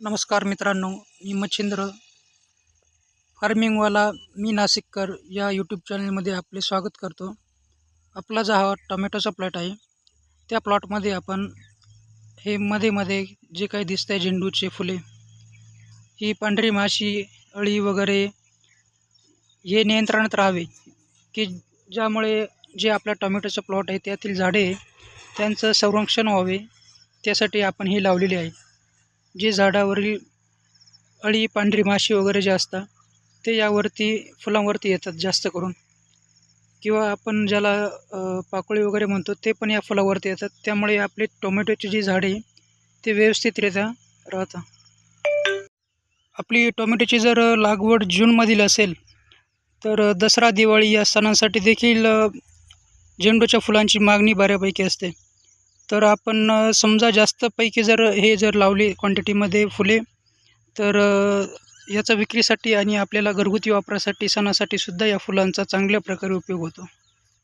नमस्कार मित्रांनो मी मच्छिंद्र फार्मिंगवाला मी नाशिककर या यूट्यूब चॅनलमध्ये आपले स्वागत करतो. आपला जो हा टोमॅटोचा प्लॉट आहे त्या प्लॉटमध्ये आपण हे मध्ये मध्ये जे काही दिसतं आहे झेंडूचे फुले ही पांढरी माशी अळी वगैरे हे नियंत्रणात राहावे की ज्यामुळे जे आपला टोमॅटोचा प्लॉट आहे त्यातील झाडे त्यांचं संरक्षण व्हावे त्यासाठी आपण हे लावलेले आहे. जे झाडावरील अळी पांढरी माशी वगैरे जे असतात ते यावरती फुलांवरती येतात जास्त करून. किंवा आपण ज्याला पाकोळी वगैरे म्हणतो ते पण या फुलावरती येतात. त्यामुळे आपले टोमॅटोची जी झाडे ते व्यवस्थितरित्या राहतात. आपली टोमॅटोची जर लागवड जूनमधील असेल तर दसरा दिवाळी या सणांसाठी देखील झेंडूच्या फुलांची मागणी बऱ्यापैकी असते. तर आपण समजा समजा जास्तपैकी जर हे जर लावले क्वांटिटीमध्ये फुले तर याचा विक्रीसाठी आणि आपल्याला घरगुती वापरासाठी सणासाठी सुद्धा या फुलांचा चांगल्या प्रकारे उपयोग होतो.